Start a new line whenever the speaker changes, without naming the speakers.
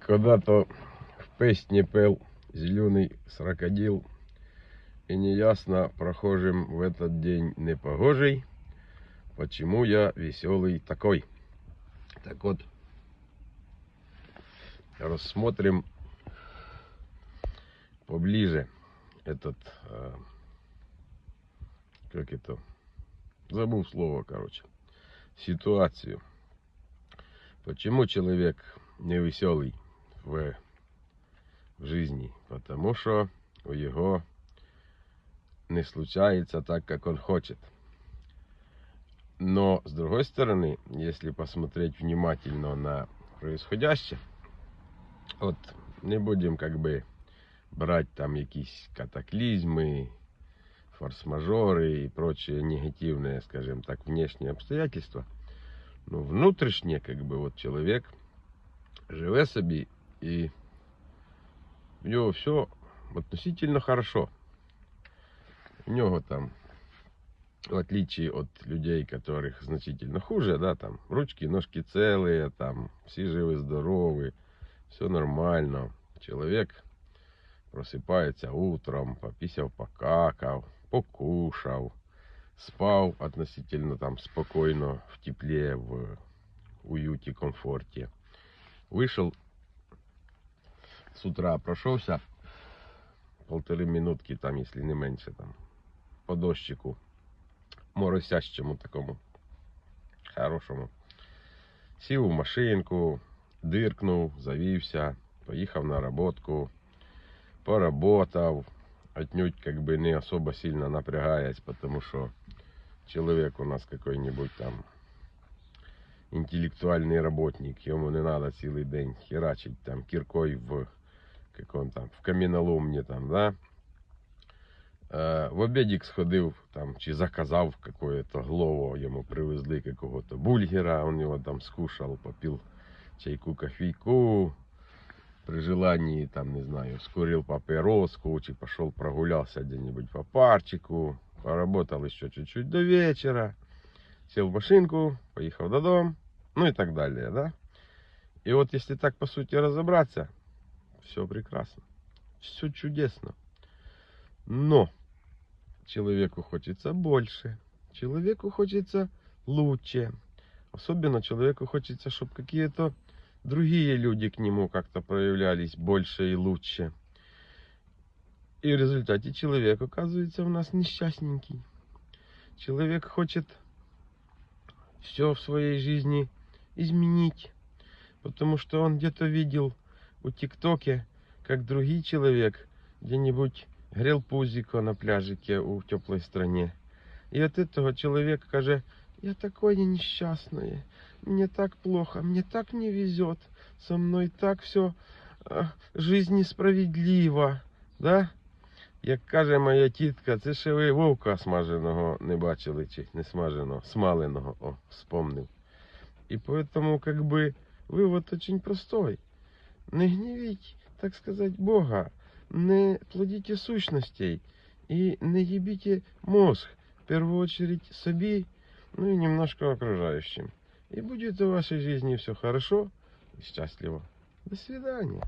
когда-то в песне пел зеленый крокодил, и неясно прохожим в этот день непогожий, почему я веселый такой. Так вот, рассмотрим поближе этот, э, как это, забыл слово, короче, ситуацию. Почему человек не веселый в, в жизни? Потому что у его не случается так, как он хочет. Но, с другой стороны, если посмотреть внимательно на происходящее, вот не будем как бы брать там якісь катаклизмы, форс-мажоры и прочие негативные, скажем так, внешние обстоятельства. Ну, внутрішнє, как бы, вот человек живе собі і в нього все относительно хорошо. У нього там, в отличие от людей, которых значительно хуже, да, там ручки, ножки целые, там все живы, здоровы, все нормально. Человек просыпается утром, пописав, покакав, покушав, спав относительно там спокойно, в тепле, в уюте, комфорте. Вышел с утра, прошелся полторы минутки, там, если не меньше, там, по дощику, моросящему такому, хорошому. Сів у машинку, диркнув, завівся, поїхав на роботку, поработав, отнюдь как бы не особо сильно напрягаясь, потому что человек у нас какой-нибудь там интеллектуальный работник, ему не надо цілий день херачить там киркой в в каменоломне там, да. Е, в обідік сходив там, чи заказав какое-то глово, йому привезли какого-то бульгера, он його там скушал, попил чайку, кофейку, при желании, там, не знаю, скурил папироску, чи пошел прогулялся где-нибудь по парчику, поработал еще чуть-чуть до вечера, сел в машинку, поехал додому, ну и так далее, да. И вот если так, по сути, разобраться, все прекрасно, все чудесно. Но человеку хочется больше, человеку хочется лучше. Особенно человеку хочется, чтобы какие-то другие люди к нему как-то проявлялись больше и лучше. И в результате человек оказывается у нас несчастненький. Человек хочет все в своей жизни изменить, потому что он где-то видел у ТикТоке, как другой человек где-нибудь грел пузико на пляжике у теплой стране. И от этого человек каже, я такое несчастное, мне так плохо, мне так не везет, со мной так все, жизнь несправедлива, да? Як каже моя тітка, це ще ви вовка смаженого не бачили, чи не смаженого, смаленого, о, вспомнив. И поэтому, как бы, вывод очень простой. Не гневіть, так сказать, Бога, не плодите сущностей и не ебите мозг, в первую очередь собі, ну и немножко окружающим. И будет в вашей жизни все хорошо и счастливо. До свидания.